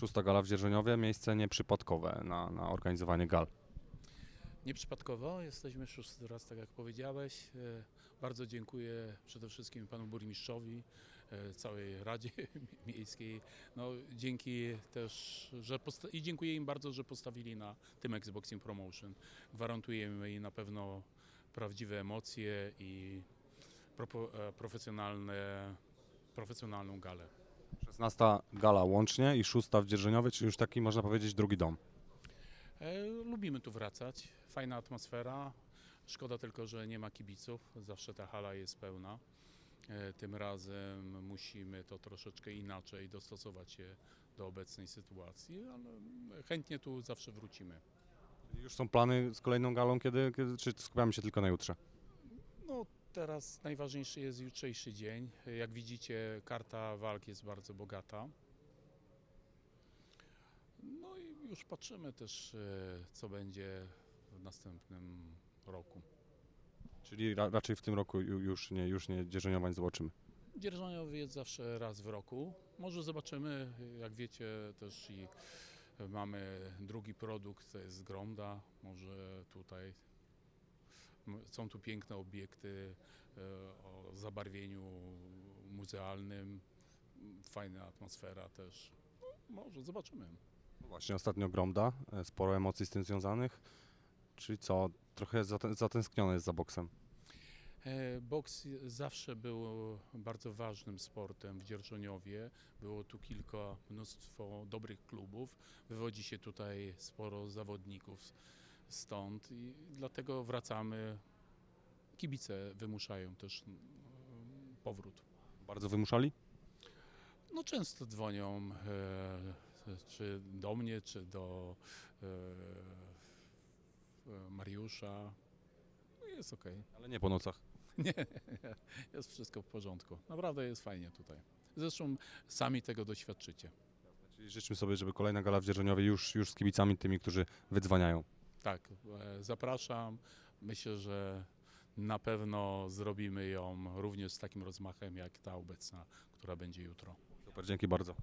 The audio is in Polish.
Szósta gala w Dzierżoniowie, miejsce nieprzypadkowe na, na organizowanie gal. Nieprzypadkowo jesteśmy szósty raz, tak jak powiedziałeś. E, Bardzo dziękuję przede wszystkim panu burmistrzowi, e, całej Radzie Miejskiej. No, dzięki też, że i dziękuję im bardzo, że postawili na tym Xboxing Promotion. Gwarantujemy im na pewno prawdziwe emocje i propo- e, profesjonalne, profesjonalną galę. 16 gala łącznie i szósta w Dzierżoniowie, czyli już taki można powiedzieć drugi dom. E, Lubimy tu wracać. Fajna atmosfera. Szkoda tylko, że nie ma kibiców. Zawsze ta hala jest pełna. E, Tym razem musimy to troszeczkę inaczej dostosować się do obecnej sytuacji, ale chętnie tu zawsze wrócimy. Już są plany z kolejną galą, kiedy, kiedy czy skupiamy się tylko na jutrze? No, teraz najważniejszy jest jutrzejszy dzień. Jak widzicie, karta walk jest bardzo bogata. No i już patrzymy też, e, co będzie w następnym roku. Czyli ra, raczej w tym roku ju- już nie, już nie Dzierżoniowa nie zobaczymy. Dzierżoniowy jest zawsze raz w roku. Może zobaczymy, jak wiecie, też i mamy drugi produkt, to jest Gromda. Może tutaj są tu piękne obiekty e, o zabarwieniu muzealnym, fajna atmosfera też. No, może zobaczymy. No Właśnie ostatnio Gromda, e, sporo emocji z tym związanych. Czyli co, trochę zatęskniony jest za boksem. E, Boks zawsze był bardzo ważnym sportem w Dzierżoniowie. Było tu kilka, mnóstwo dobrych klubów. Wywodzi się tutaj sporo zawodników stąd i dlatego wracamy. Kibice wymuszają też mm, powrót. Bardzo wymuszali? No często dzwonią e, czy do mnie, czy do e, e, Mariusza. No jest okej. Ale nie po nocach. Nie, jest wszystko w porządku. Naprawdę jest fajnie tutaj. Zresztą sami tego doświadczycie. Czyli życzmy sobie, żeby kolejna gala w Dzierżoniowie już, już z kibicami, tymi, którzy wydzwaniają. Tak, e, zapraszam. Myślę, że na pewno zrobimy ją również z takim rozmachem jak ta obecna, która będzie jutro. Super, dzięki bardzo.